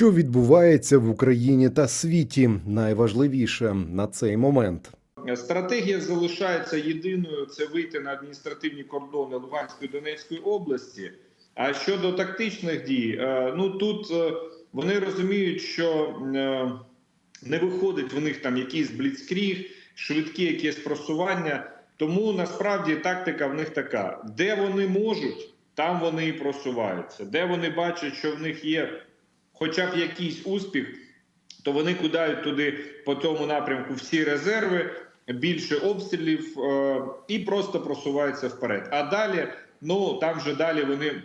Що відбувається в Україні та світі, найважливіше на цей момент. Стратегія залишається єдиною: це вийти на адміністративні кордони Луганської Донецької області. А щодо тактичних дій, е, ну тут е, вони розуміють, що е, не виходить в них там якийсь бліцкріг, швидкі якісь просування. Тому насправді тактика в них така: де вони можуть, там вони і просуваються. Де вони бачать, що в них є хоча б якийсь успіх, то вони кидають туди по тому напрямку всі резерви, більше обстрілів е, і просто просуваються вперед. А далі, ну там вже далі вони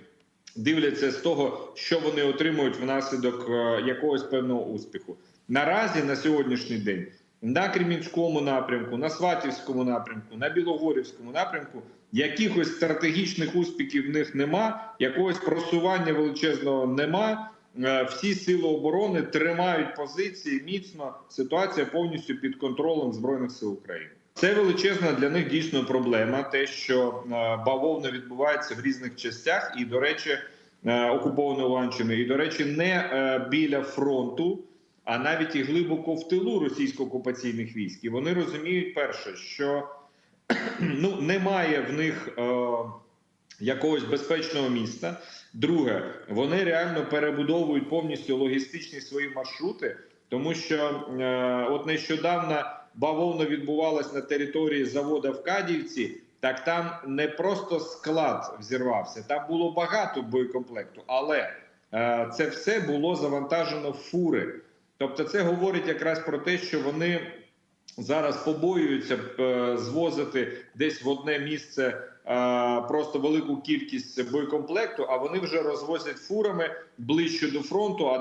дивляться з того, що вони отримують внаслідок е, якогось певного успіху. Наразі на сьогоднішній день на Кремінському напрямку, на Сватівському напрямку, на Білогорівському напрямку якихось стратегічних успіхів в них нема, якогось просування величезного нема. Е, Всі сили оборони тримають позиції міцно. Ситуація повністю під контролем збройних сил України. Це величезна для них дійсно проблема. Те, що е, бавовна відбувається в різних частях, і до речі, е, окупованої Луганщини, і до речі, не біля фронту, а навіть і глибоко в тилу російсько-окупаційних військ. І вони розуміють перше, що ну немає в них. Якогось безпечного міста. Друге, вони реально перебудовують повністю логістичні свої маршрути, тому що е, от нещодавно бавовна відбувалась на території заводу в Кадівці. Так там не просто склад взірвався, там було багато боєкомплекту, але е, це все було завантажено в фури. Тобто, це говорить якраз про те, що вони зараз побоюються е, звозити десь в одне місце е, просто велику кількість боєкомплекту, а вони вже розвозять фурами ближче до фронту, а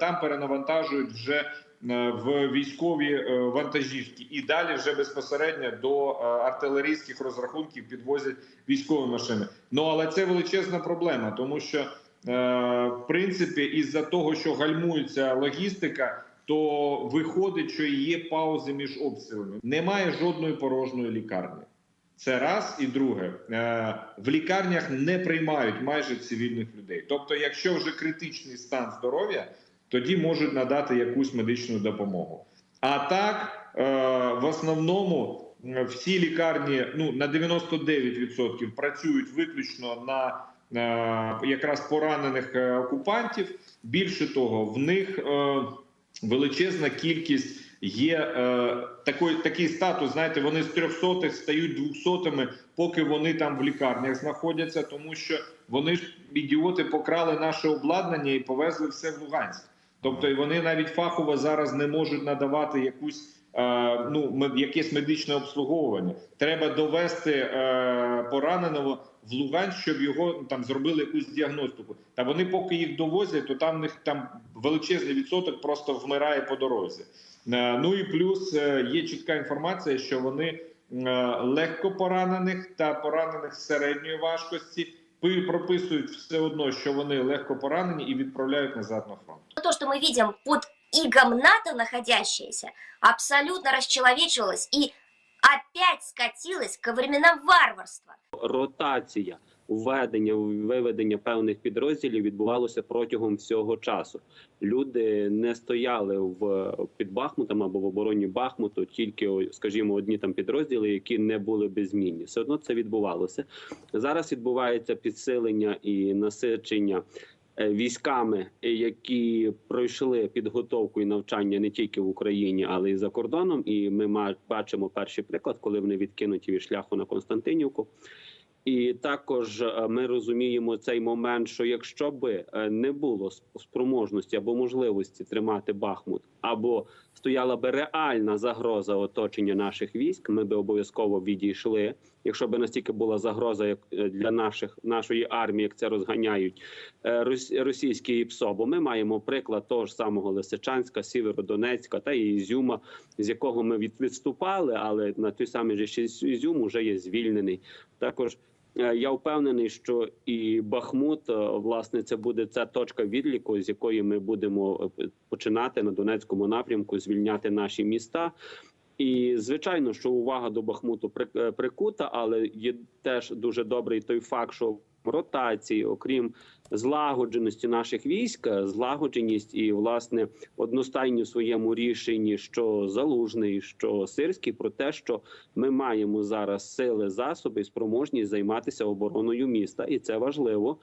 там, перенавантажують вже е, в військові вантажівки, і далі вже безпосередньо до артилерійських розрахунків підвозять військові машини. Ну але це величезна проблема, тому що в принципі, із-за того, що гальмується логістика, то виходить, що є паузи між обстрілами. Немає жодної порожньої лікарні. Це раз і друге. Е, В лікарнях не приймають майже цивільних людей. Тобто, якщо вже критичний стан здоров'я, тоді можуть надати якусь медичну допомогу. А так, е, в основному е, всі лікарні ну на 99% працюють виключно на якраз поранених окупантів. Більше того, в них величезна кількість є е, такий, такий статус. Знаєте, вони з трьохсотих стають двохсотими, поки вони там в лікарнях знаходяться, тому що вони ж ідіоти покрали наше обладнання і повезли все в Луганськ. Тобто, і вони навіть фахово зараз не можуть надавати якусь. Е, Ну, якесь медичне обслуговування треба довести е, пораненого в Луганськ, щоб його там зробили якусь діагностику. Та вони, поки їх довозять, то там в них там величезний відсоток просто вмирає по дорозі. Е, Ну і плюс є чітка інформація, що вони легко поранених та поранених середньої важкості пи- прописують все одно, що вони легко поранені і відправляють назад на фронт. то, что мы видим под игом НАТО находящееся, абсолютно расчеловечивалось и опять скатилось ко временам варварства. ротація введення виведення певних підрозділів відбувалося протягом всього часу. Люди не стояли в під Бахмутом або в обороні Бахмуту, тільки скажімо, одні там підрозділи, які не були беззмінні. Все одно це відбувалося. Зараз відбувається підсилення і насичення. Е, Військами, е, які пройшли підготовку і навчання не тільки в Україні, але й за кордоном. І ми бачимо перший приклад, коли вони відкинуті від шляху на Константинівку. І також е, ми розуміємо цей момент, що якщо би не було спроможності або можливості тримати Бахмут, або стояла би реальна загроза оточення наших військ, ми би обов'язково відійшли. Якщо би настільки була загроза, як е, для наших нашої армії, як це розганяють е, рос- російські ПСО, бо ми маємо приклад того ж самого Лисичанська, Сєвєродонецька та Ізюма, з якого ми відступали, але на той самий же Ізюм уже є звільнений. Також Я впевнений, що і Бахмут, е, власне, це буде ця точка відліку, з якої ми будемо е, починати на Донецькому напрямку, звільняти наші міста. І звичайно, що увага до Бахмуту при- е, прикута, але є теж дуже добрий той факт, що ротації, окрім злагодженості наших військ, злагодженість і власне одностайні в своєму рішенні, що залужний, що сирський, про те, що ми маємо зараз сили, засоби і спроможність займатися обороною міста, і це важливо.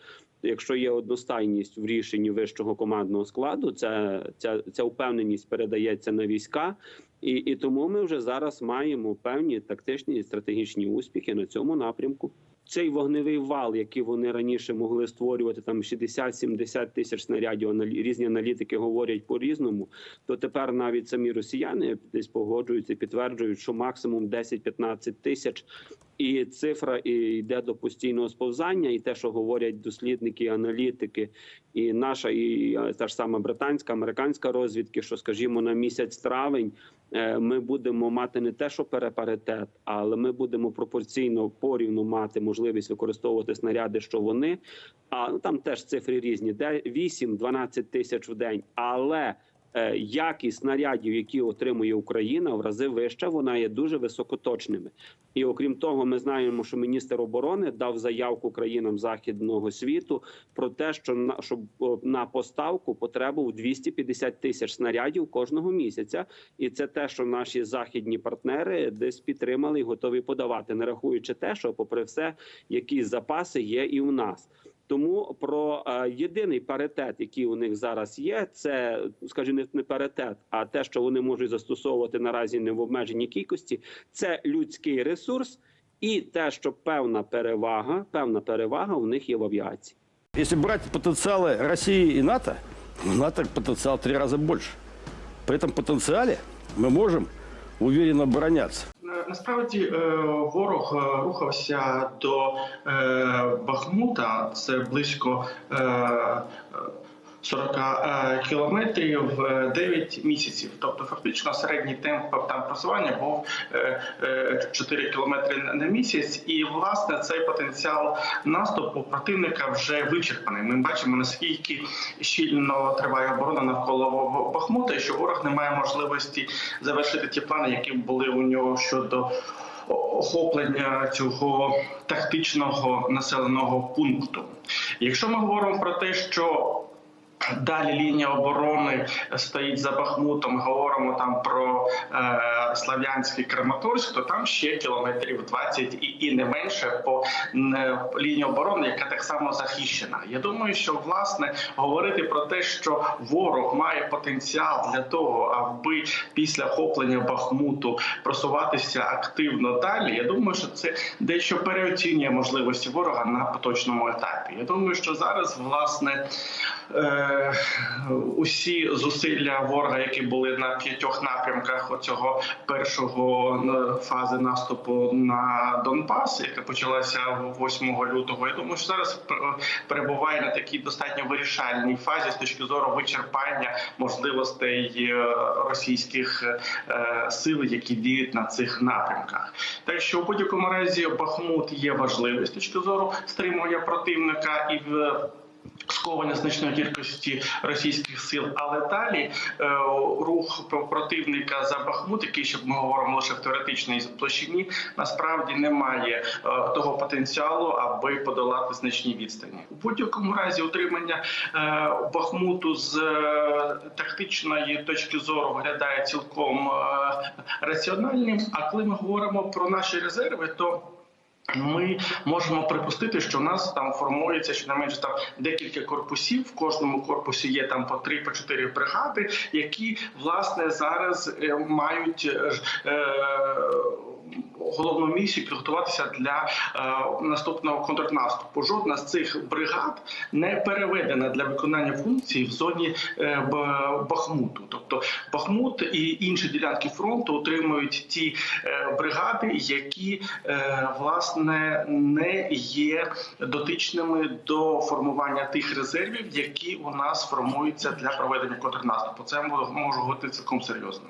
Якщо є одностайність в рішенні вищого командного складу, ця, ця, ця впевненість передається на війська, і, і тому ми вже зараз маємо певні тактичні і стратегічні успіхи на цьому напрямку. Цей вогневий вал, який вони раніше могли створювати, там 60-70 тисяч снарядів, різні аналітики говорять по різному. То тепер навіть самі росіяни десь погоджуються, підтверджують, що максимум 10-15 тисяч. І цифра йде до постійного сповзання, і те, що говорять дослідники, аналітики, і наша, і та ж сама британська, американська розвідки, що скажімо, на місяць травень ми будемо мати не те, що перепаритет, але ми будемо пропорційно порівну мати можливість використовувати снаряди, що вони. А ну там теж цифри різні, де 8-12 тисяч в день, але е, якість снарядів, які отримує Україна, в рази вища, вона є дуже високоточними. І окрім того, ми знаємо, що міністр оборони дав заявку країнам західного світу про те, що на щоб на поставку потребу в 250 тисяч снарядів кожного місяця, і це те, що наші західні партнери десь підтримали і готові подавати, не рахуючи те, що, попри все, якісь запаси є і у нас. Тому про е, єдиний паритет, який у них зараз є, це скажімо, не, не паритет, а те, що вони можуть застосовувати наразі не в обмеженій кількості, це людський ресурс, і те, що певна перевага, певна перевага у них є в авіації. Если брать потенциалы России и НАТО, у НАТО потенциал в три раза больше. При этом потенциале мы можем уверенно обороняться. Насправді е, ворог е, рухався до е, Бахмута, це близько 40 е, кілометрів е, 9 місяців. Тобто, фактично, середній темп там просування був е, е, 4 кілометри на місяць, і власне цей потенціал наступу противника вже вичерпаний. Ми бачимо наскільки щільно триває оборона навколо Бахмута, і що ворог не має можливості завершити ті плани, які були у нього щодо охоплення цього тактичного населеного пункту. Якщо ми говоримо про те, що Далі лінія оборони стоїть за Бахмутом. Говоримо там про е, Слав'янський Краматорськ, то там ще кілометрів 20 і, і не менше по е, лінії оборони, яка так само захищена. Я думаю, що власне говорити про те, що ворог має потенціал для того, аби після охоплення Бахмуту просуватися активно далі. Я думаю, що це дещо переоцінює можливості ворога на поточному етапі. Я думаю, що зараз власне. Е, усі зусилля ворога, які були на п'ятьох напрямках оцього першого е, фази наступу на Донбас, яка почалася 8 лютого. Я думаю, що зараз перебуває на такій достатньо вирішальній фазі з точки зору вичерпання можливостей е, російських е, сил, які діють на цих напрямках. Так що в будь-якому разі Бахмут є важливий з точки зору стримування противника і в сковання значної кількості російських сил, але далі е, рух про- противника за Бахмут, який ще ми говоримо лише в теоретичній площині, насправді не має е, того потенціалу, аби подолати значні відстані. У будь-якому разі утримання е, Бахмуту з тактичної точки зору виглядає цілком раціональним. А коли ми говоримо про наші резерви, то ми можемо припустити, що у нас там формується щонайменше там декілька корпусів. В кожному корпусі є там по три, по чотири бригади, які власне зараз е, мають е, е, головну місію підготуватися для е, наступного контрнаступу. Жодна з цих бригад не переведена для виконання функцій в зоні е, Бахмуту. Тобто Бахмут і інші ділянки фронту отримують ті е, бригади, які власне не є дотичними до формування тих резервів, які у нас формуються для проведення контрнаступу. Це можу говорити цілком серйозно.